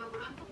마지막으로 한 번.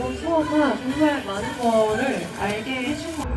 이번 투어가 정말 많은 거를 알게 해준 것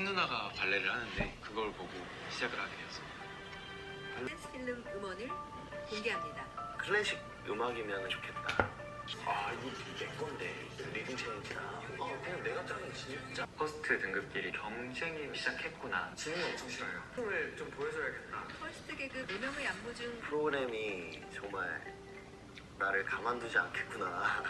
친누나가 발레를 하는데 그걸 보고 시작을 하게 되었어. 클래스 필름 음원을 공개합니다. 클래식 음악이면 좋겠다. 아 이거 내 건데 리듬 체인지나 어 그냥 내가 짜는 진짜 퍼스트 등급끼리 경쟁이 시작했구나. 지는 엄청 싫어요. 품을 좀 보여줘야겠다. 퍼스트 계급 무명의 안무 중 프로그램이 정말 나를 가만두지 않겠구나.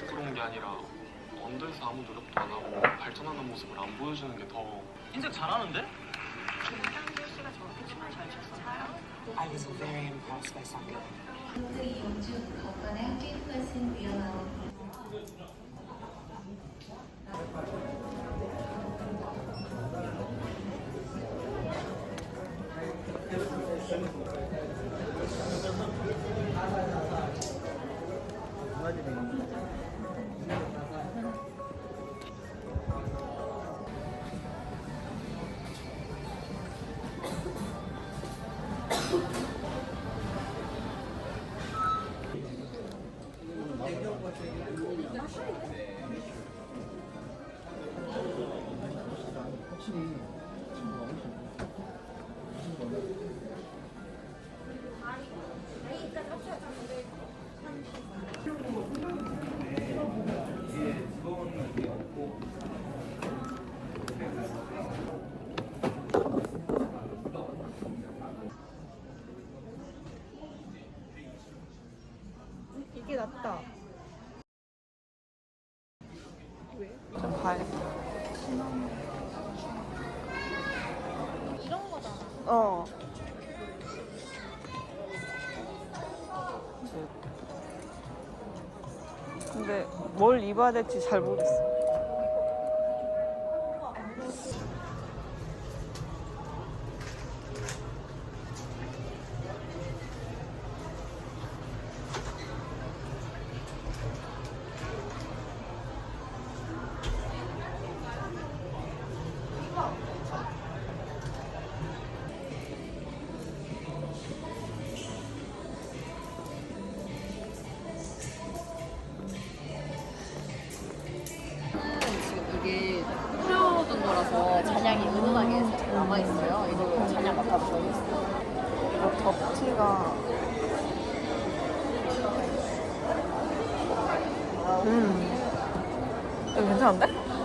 부끄러운 게 아니라 언더에서 아무 노력도 안 하고 발전하는 모습을 안 보여주는 게 더 인생 잘하는데? I was very impressed by Sangha. 분들이 연주 건반에 함께 했으면 미안하고 이게 입어야 될지 잘 모르겠어.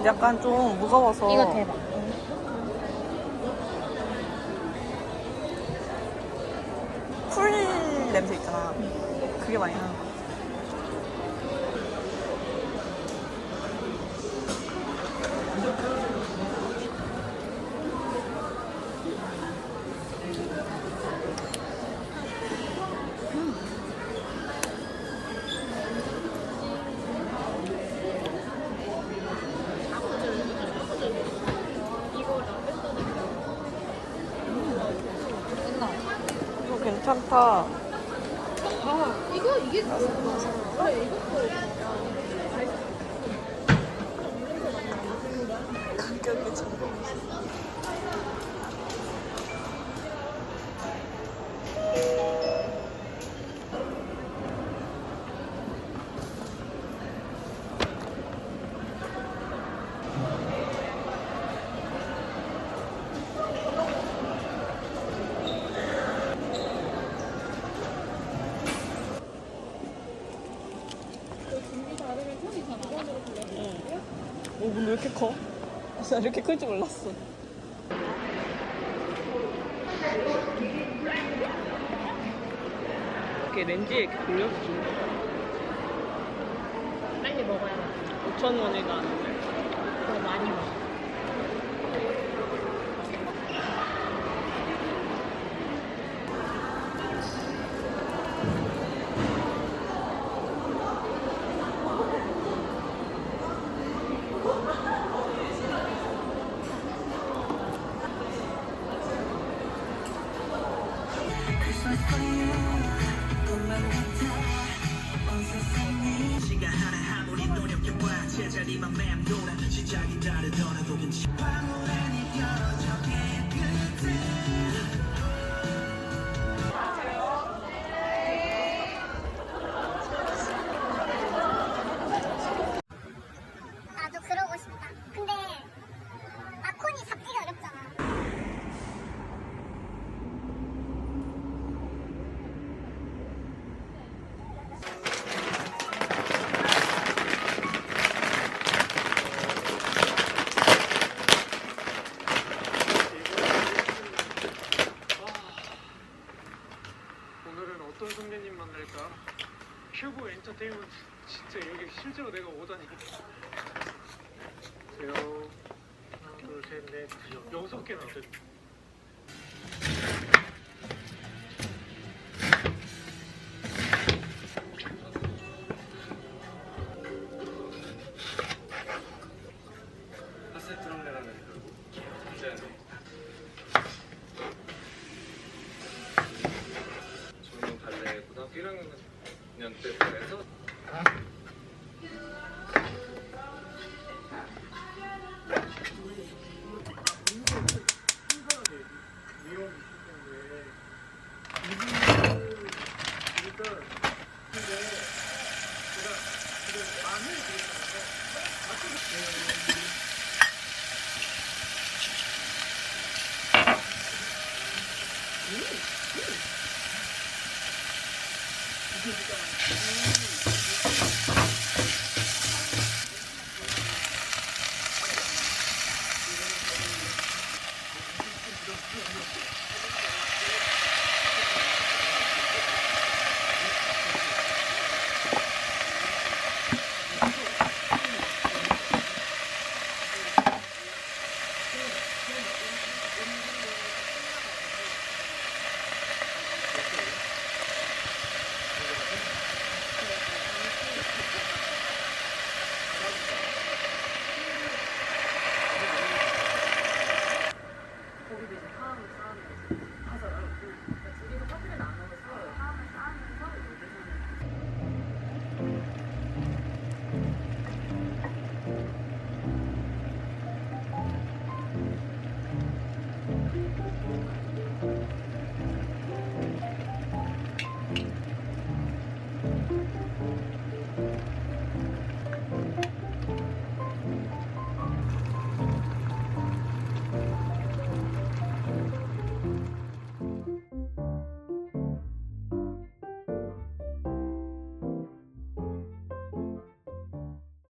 약간 좀 무거워서. 이거 대박. 풀 냄새 있잖아. 그게 많이 나는 거. 이거 괜찮다. 이거 이게 가격이 왜 이렇게 커? 나 이렇게 클 줄 몰랐어. 이렇게 렌즈에 이렇게 돌려서 주는 거 빨리 먹어야 돼. 5천 원이가 아닌데. 더 많이 먹어. 시가 하나 아무리 노력해봐 제자리만 맴돌아 시작이 다르더라도 괜찮아. 방울에 느껴져 깨끗해 어떤 선배님 만날까? 큐브 엔터테인먼트 진짜 여기 실제로 내가 오다니. 제가 둘, 셋, 넷, 여섯 개나 됐 그렸